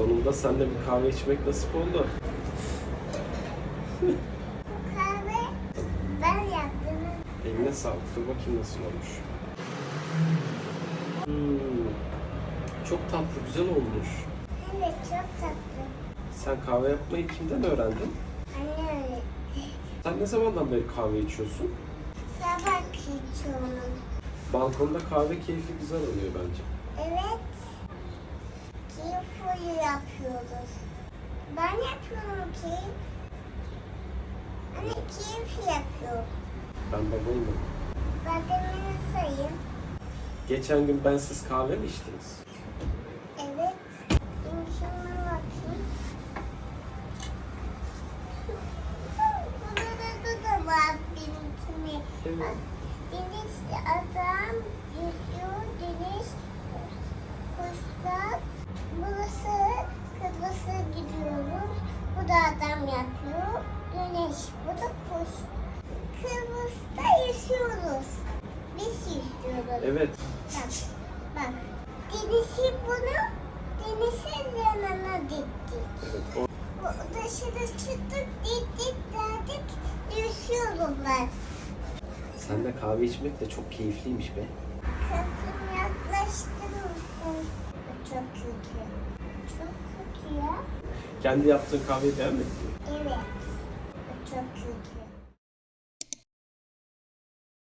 Sonunda seninle bir kahve içmek nasip oldu. Bu kahve ben yaptım. Eline sağlık. Dur bakayım nasıl olmuş. Hmm, çok tatlı, güzel olmuş. Evet çok tatlı. Sen kahve yapmayı kimden öğrendin? Anne öyle. Sen ne zamandan beri kahve içiyorsun? Sabah içiyorum. Balkonda kahve keyfi güzel oluyor bence. Evet. Keyif yapıyoruz. Ben yapıyorum keyif. Anne keyif yapıyor. Ben babayım. Bademini sayayım. Geçen gün bensiz kahve mi içtiniz? Evet. Şuna bakayım. Burada da var benimkini. Evet. Deniz adam yüzüyor. Deniz kuşlar. Burası kırmızı gidiyoruz. Bu da adam yapıyor. Güneş. Bu da kuş. Kırmızıda yüzüyoruz. Biz yüzüyoruz. Evet. Bak. Bak. Deniz'i bunu denizin yanına gittik. Evet. O, dışarı çıktık, gittik, geldik, yüzüyorum ben. sen de kahve içmek de çok keyifliymiş be. Kızım Çok kötü. Ya. Kendi yaptığın kahveyi beğenmedin mi? Evet. Çok kötü.